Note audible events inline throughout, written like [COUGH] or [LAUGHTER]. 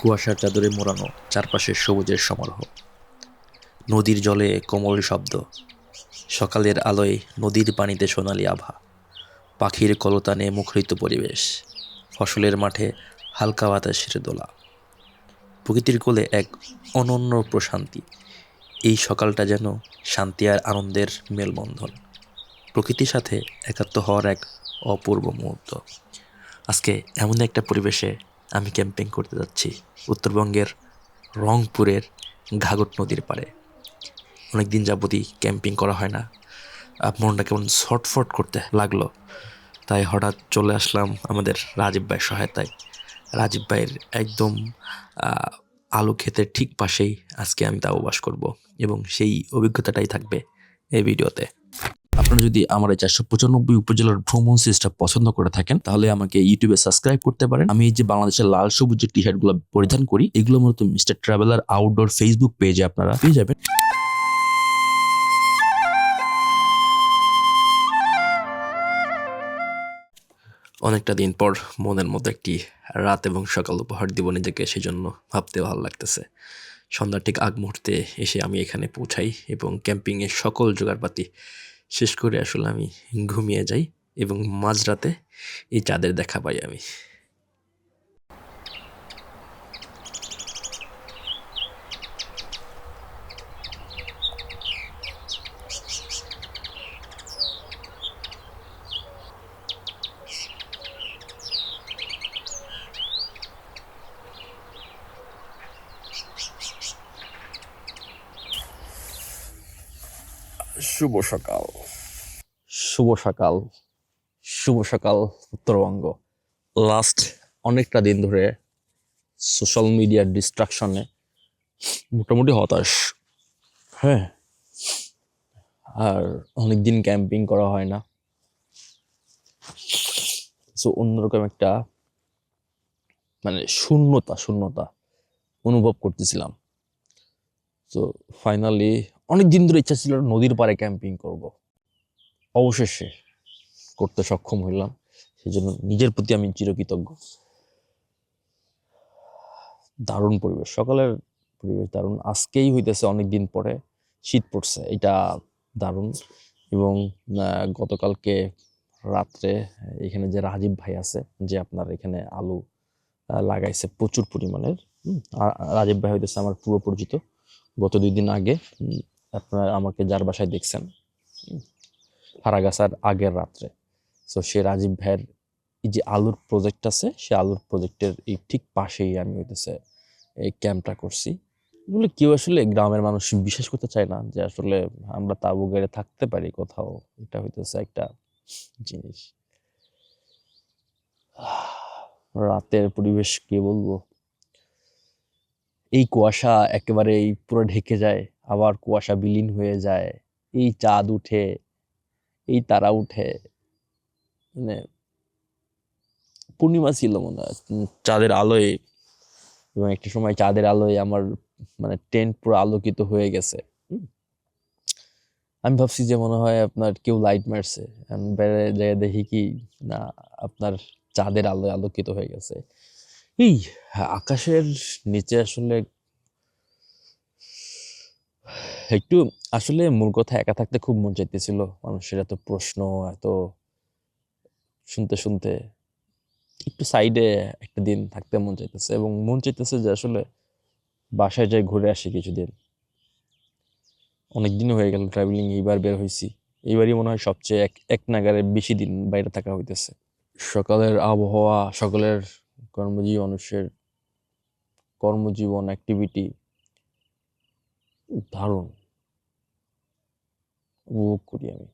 কুয়াশার চাদরে মোড়ানো চারপাশে সবুজের সমারোহ। নদীর জলে কোমল শব্দ। সকালের আলোয় নদীর পানিতে সোনালি আভা। পাখির কলতানে মুখরিত পরিবেশ। ফসলের মাঠে হালকা বাতাসের দোলা। প্রকৃতির কোলে এক অনন্য প্রশান্তি। এই সকালটা যেন শান্তি আর আনন্দের মেলবন্ধন। প্রকৃতির সাথে একাত্ম হওয়ার এক অপূর্ব মুহূর্ত। আজকে এমন একটা পরিবেশে আমি ক্যাম্পিং করতে যাচ্ছি উত্তরবঙ্গের রংপুরের ঘাঘট নদীর পাড়ে। অনেক দিন যাবতই ক্যাম্পিং করা হয় না। মনটা কেমন ছটফট করতে লাগল। তাই হঠাৎ চলে আসলাম আমাদের রাজীব ভাইয়ের সহায়তায়। রাজীব ভাইয়ের একদম আলু ক্ষেতের ঠিক পাশেই আজকে আমি তা বাস করব এবং সেই অভিজ্ঞতাটাই থাকবে এই ভিডিওতে। আপনারা যদি আমার এই চারশো পঁচানব্বই উপজেলার ভ্রমণ সিরিজটা পছন্দ করে থাকেন, তাহলে আমাকে ইউটিউবে সাবস্ক্রাইব করতে পারেন। আমি এই যে বাংলাদেশের লাল সবুজ যে টি শার্টগুলো পরিধান করি, এগুলো মূলত মিস্টার ট্রাভেলার আউটডোর ফেসবুক পেজে আপনারা পেয়ে যাবেন। অনেকটা দিন পর মনের মধ্যে একটি রাত এবং সকাল উপহার দিব নিজেকে সেই জন্য ভাবতে ভালো লাগতেছে। সন্ধ্যার ঠিক আগ মুহূর্তে এসে আমি এখানে পৌঁছাই এবং ক্যাম্পিংয়ের সকল জোগাড়পাতি শেষ করে আসলে আমি ঘুমিয়ে যাই এবং মাঝরাতে এই চাঁদের দেখা পাই আমি। শুভ সকাল। শুভ সকাল। শুভ সকাল, উত্তরবঙ্গ। লাস্ট অনেকটা দিন ধরে সোশ্যাল মিডিয়ার ডিস্ট্রাকশনে মোটামুটি হতাশ। হ্যাঁ। আর অনেক দিন ক্যাম্পিং করা হয় না। সো অন্যরকম একটা মানে শূন্যতা শূন্যতা অনুভব করতেছিলাম। তো ফাইনালি অনেক দিন ধরে ইচ্ছা ছিল নদীর পাড়ে ক্যাম্পিং করব। অবশেষে করতে সক্ষম হইলাম। সেই জন্য নিজের প্রতি আমি চিরকৃতজ্ঞ। দারুণ পরিবেশ, সকালের পরিবেশ দারুণ। আজকেই হইতেছে অনেক দিন পরে শীত পড়ছে, এটা দারুণ। এবং গতকালকে রাত্রে এখানে যে রাজীব ভাই আছে, যে আপনার এখানে আলু লাগাইছে প্রচুর পরিমাণের। রাজীব ভাই হইতেছে আমার পুরো পরিচিত গত দুই দিন আগে আপনার আমাকে যার বাসায় দেখছেন হারাগাছার আগের রাত্রে। সো সে রাজীব ভাইয়ের এই যে আলুর প্রজেক্ট আছে, সে আলুর প্রজেক্টের এই ঠিক পাশেই আমি হইতেছে এই ক্যাম্পটা করছি। এগুলো কেউ আসলে গ্রামের মানুষ বিশ্বাস করতে চায় না যে আসলে আমরা তাবু গেড়ে থাকতে পারি কোথাও। এটা হইতেছে একটা জিনিস। রাতের পরিবেশ কি বলব? এই কুয়াশা একেবারে পুরো ঢেকে যায়। আবার কুয়াশা বিলীন হয়ে যায়। এই চাঁদ উঠে, এই তারা উঠে। মানে পূর্ণিমা ছিল মনে হয় চাঁদের আলোয়। এবং একটা সময় চাঁদের আলোয় আমার মানে টেন্ট পুরো আলোকিত হয়ে গেছে। আমি ভাবছি যে মনে হয় আপনার কেউ লাইট মারছে। বেড়ে যেয়ে দেখি কি, না, আপনার চাঁদের আলোয় আলোকিত হয়ে গেছে। এই, আকাশের নিচে আসলে একটু আসলে মূল কথা একা থাকতে খুব মন চাইতেছিল। মানুষের এত প্রশ্ন, এত শুনতে শুনতে একটু সাইডে একটা দিন থাকতে মন চাইতেছে এবং মন চাইতেছে যে আসলে বাসায় যাই ঘুরে আসি কিছুদিন। অনেক দিন হয়ে গেল ট্রাভেলিং এইবার বের হয়েছি এইবারই মনে হয় সবচেয়ে এক এক নাগারে বেশি দিন বাইরে থাকা হইতেছে। সকালের আবহাওয়া, সকালের কর্মজীবী মানুষের কর্মজীবন অ্যাক্টিভিটি দারুণ। উপভোগ করি আমি।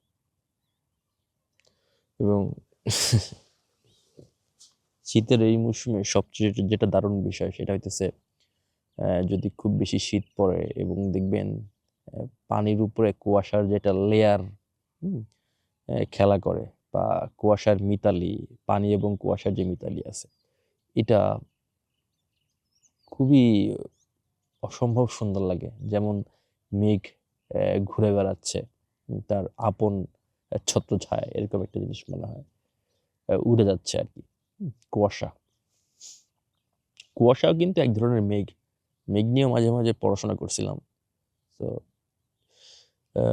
এবং শীতের এই মৌসুমে সবচেয়ে যেটা দারুণ বিষয় সেটা হইতেছে যদি খুব বেশি শীত পড়ে এবং দেখবেন পানির উপরে কুয়াশার যেটা লেয়ার খেলা করে বা কুয়াশার মিতালি, পানি এবং কুয়াশার যে মিতালি আছে, এটা খুবই অসম্ভব সুন্দর লাগে। যেমন মেঘ ঘুরে বেড়াচ্ছে তার আপন ছত্র ছত্রছায়া, এরকম একটা জিনিস মনে হয়। উড়ে যাচ্ছে আর কি। কুয়াশা। কুয়াশাও কিন্তু এক ধরনের মেঘ। মেঘ নিয়েও মাঝে মাঝে পড়াশোনা করছিলাম। তো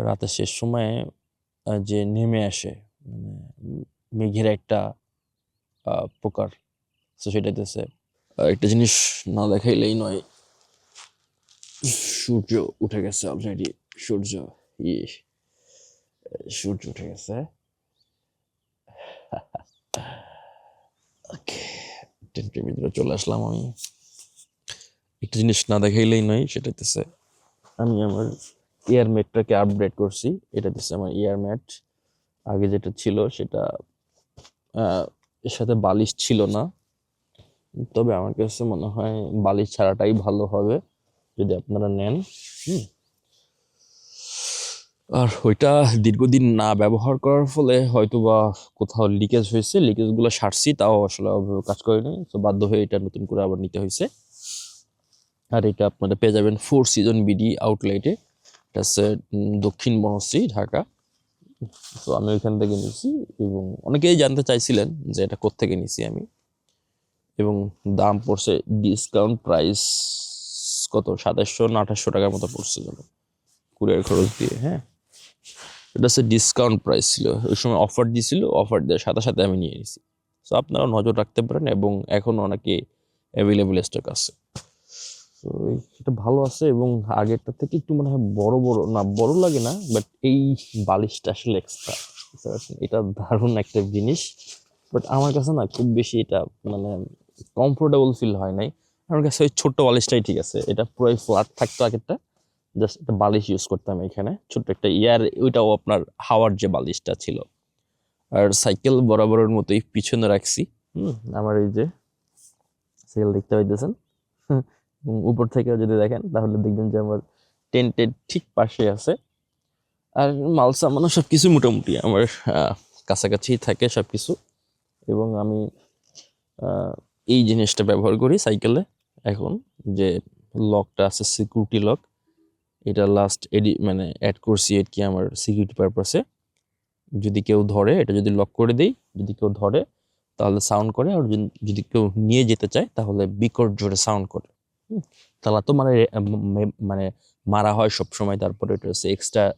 রাতের শেষ সময়ে যে নেমে আসে মানে মেঘের একটা প্রকার, তো সেটা হচ্ছে একটা জিনিস না দেখাইলেই নয়, সূর্য উঠে গেছে অলরেডি সূর্য ইয়ে সূর্য উঠে গেছে চলে আসলাম আমি। একটা জিনিস না দেখাইলেই নয়, সেটা হচ্ছে আমি আমার এয়ারমেটটাকে আপডেট করছি। এটা হচ্ছে আমার এয়ারমেট আগে যেটা ছিল সেটা এর সাথে বালিশ ছিল না। তবে আমার কাছে মনে হয় বালিশ ছাড়াটাই ভালো হবে, যদি আপনারা নেন। হুম। আর ওইটা দীর্ঘদিন না ব্যবহার করার ফলে হয়তো বা কোথাও লিকেজ হয়েছে লিকেজগুলো সারছি, তাও আসলে কাজ করেনি। তো বাধ্য হয়ে এটা নতুন করে আবার নিতে হয়েছে। আর এটা আপনারা পেয়ে যাবেন ফোর সিজন বিডি আউটলেটে এটা হচ্ছে দক্ষিণ বনশ্রী, ঢাকা। তো আমি ওইখান থেকে নিয়েছি এবং অনেকেই জানতে চাইছিলেন যে এটা কোত্থেকে নিয়েছি আমি। এবং দাম পড়ছে ডিসকাউন্ট প্রাইস কত? সাতাশশো না আঠাশশো টাকার মতো পড়ছে যেন। কুরিয়ার খরচ দিয়ে হ্যাঁ। এটা হচ্ছে ডিসকাউন্ট প্রাইস ছিল। ওই সময় অফার দিয়েছিল অফার দেওয়ার সাথে সাথে আমি নিয়ে নিয়েছি তো আপনারা নজর রাখতে পারেন এবং এখন অনেকে অ্যাভেলেবল স্টক আছে। তো এটা ভালো আছে এবং আগেরটা থেকে একটু মনে হয় বড় বড়, না বড় লাগে না বাট এই বালিশটা আসলে এক্সট্রা এটা দারুণ একটা জিনিস। বাট আমার কাছে না খুব বেশি এটা মানে কমফোর্টেবল ফিল হয় নাই। আমার কাছে ওই ছোট্ট বালিশটাই ঠিক আছে। এটা পুরোই ফ্ল্যাট থাকতো আগেরটা। জাস্ট একটা বালিশ ইউজ করতাম এখানে, ছোট্ট একটা ইয়ার ওইটাও আপনার হাওয়ার যে বালিশটা ছিল। আর সাইকেল বরাবরের মতোই পিছনে রাখছি। হুম, আমার এই যে সাইকেল দেখতে পাইতেছেন। উপর থেকেও যদি দেখেন, তাহলে দেখবেন যে আমার টেন্টের ঠিক পাশে আছে। আর মাল সামানো সব কিছু মোটামুটি আমার কাছাকাছি থাকে সব কিছু এবং আমি এই জিনিসটা ব্যবহার করি সাইকেলে এখন যে লকটা আছে সিকিউরিটি লক এটা লাস্ট এডি মানে অ্যাড করছি কি আমার সিকিউরিটি পারপাসে যদি কেউ ধরে, এটা যদি লক করে দেই, যদি কেউ ধরে, তাহলে সাউন্ড করে, আর যদি- কেউ নিয়ে যেতে চায়, তাহলে বিকট জোরে সাউন্ড করে। তালা তো মানে মানে মারা হয় সব সময় তারপরে এটা হচ্ছে এক্সট্রা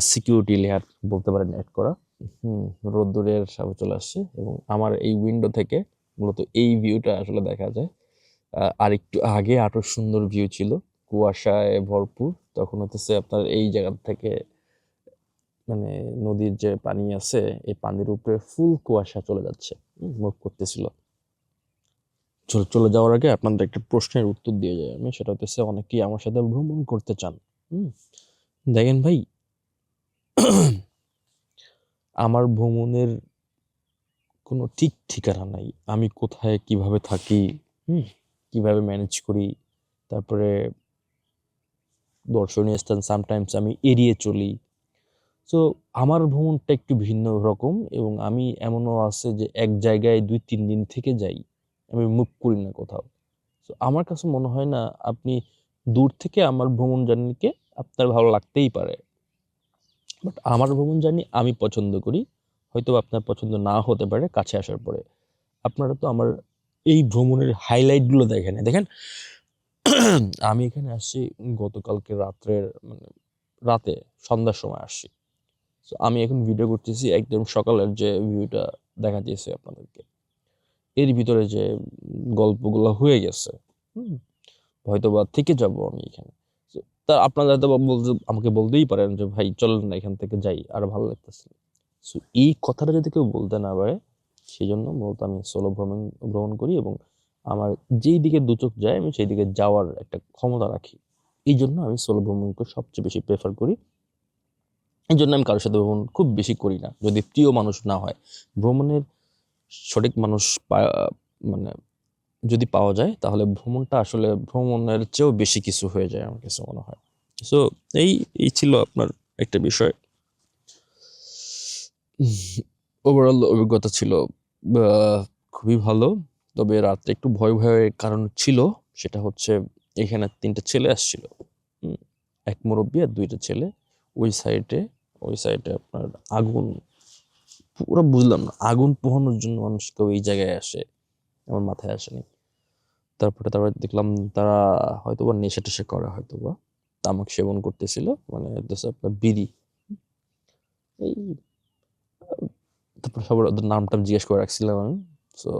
সিকিউরিটি লেয়ার বলতে পারেন অ্যাড করা। হুম রোদ্দুরের সাথে চলে আসছে, এবং আমার এই উইন্ডো থেকে মূলত এই ভিউটা আসলে দেখা যায়। আর একটু আগে আরও সুন্দর ভিউ ছিল, কুয়াশায় ভরপুর। তখন হতেছে আপনার এই জায়গা থেকে মানে নদীর যে পানি আছে, এই পানির উপরে ফুল কুয়াশা চলে যাচ্ছে মুভ করতেছিল। চলে চলে যাওয়ার আগে আপনাদের একটা প্রশ্নের উত্তর দিয়ে যাই আমি, সেটা হচ্ছে অনেকেই আমার সাথে ভ্রমণ করতে চান দেখেন ভাই, আমার ভ্রমণের কোনো ঠিক ঠিকানা নাই, আমি কোথায় কীভাবে থাকি কীভাবে ম্যানেজ করি, তারপরে দর্শনীয় স্থান সামটাইমস আমি এড়িয়ে চলি। সো আমার ভ্রমণটা একটু ভিন্ন রকম এবং আমি এমনও আছে যে এক জায়গায় দুই, তিন দিন থেকে যাই, আমি মুভ করি না কোথাও। সো আমার কাছে মনে হয় না আপনি দূর থেকে আমার ভ্রমণ জার্নিকে আপনার ভালো লাগতেই পারে। বাট আমার ভ্রমণ জার্নি আমি পছন্দ করি, হয়তো আপনার পছন্দ না হতে পারে কাছে আসার পরে। আপনারা তো আমার এই ভ্রমণের হাইলাইটগুলো দেখেন। দেখেন [CLEARS THROAT] আমি এখানে আসছি গতকালকে রাত্রের মানে রাতে সন্ধ্যার সময় আসছি। তো আমি এখন ভিডিও করতেছি একদম সকালের যে ভিউটা দেখা দিয়েছে আপনাদেরকে। এর ভিতরে যে গল্পগুলো হয়ে গেছে হুম, হয়তো বা থেকে যাব আমি এখানে। তা আপনারা হয়তো বলতে আমাকে বলতেই পারেন যে ভাই চলেন না এখান থেকে যাই আর ভালো লাগতেছে সো এই কথাটা যদি কেউ বলতে না পারে সেই জন্য মূলত আমি সোলো ভ্রমণ ভ্রমণ করি এবং আমার যেই দিকে দু চোখ যায়, আমি সেই দিকে যাওয়ার একটা ক্ষমতা রাখি। এই জন্য আমি সোলো ভ্রমণকে সবচেয়ে বেশি প্রেফার করি। এই জন্য আমি কারোর সাথে ভ্রমণ খুব বেশি করি না। যদি প্রিয় মানুষ না হয়। ভ্রমণের সঠিক মানুষ মানে যদি পাওয়া যায়, তাহলে ভ্রমণটা আসলে ভ্রমণের চেয়েও বেশি কিছু হয়ে যায় আমার কাছে মনে হয়। সো এই এই ছিল আপনার একটা বিষয়। ওভারঅল অভিজ্ঞতা ছিল খুবই ভালো। তবে রাত্রে একটু ভয় ভয়ের কারণ ছিল, সেটা হচ্ছে এখানে তিনটা ছেলে আসছিল। এক মুরব্বী আর দুইটা ছেলে। ওই সাইডে ওই সাইডে আপনার আগুন, পুরো বুঝলাম না, আগুন পোহানোর জন্য মানুষ কেউ এই জায়গায় আসে আমার মাথায় আসেনি। তারপরে তারপরে দেখলাম তারা হয়তো বা নেশা টেশা করে হয়তো বা তামাক সেবন করতেছিল মানে আপনার বিড়ি। এই, তারপর সবার ওদের নাম টাম জিজ্ঞেস করে রাখছিলাম আমি। সো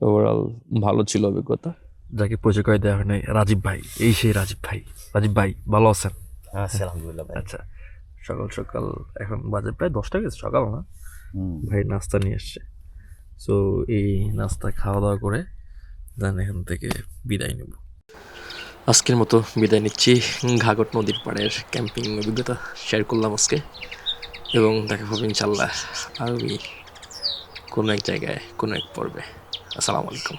ওভারঅল ভালো ছিল অভিজ্ঞতা। যাকে পরিচয় করে দেওয়া হয় নাই রাজীব ভাই। এই সেই রাজীব ভাই। রাজীব ভাই ভালো আছেন? আছি আলহামদুলিল্লাহ ভাই। আচ্ছা সকাল সকাল এখন বাজে প্রায় দশটা গেছে সকাল না? ভাই নাস্তা নিয়ে এসছে। সো এই নাস্তা খাওয়া দাওয়া করে দেন এখান থেকে বিদায় নেব। আজকের মতো বিদায় নিচ্ছি। ঘাগট নদীর পাড়ের ক্যাম্পিং অভিজ্ঞতা শেয়ার করলাম আজকে। এবং দেখা হবে ইনশাল্লাহ আগামী কোনো এক জায়গায় কোনো এক পর্বে। আসসালামু আলাইকুম।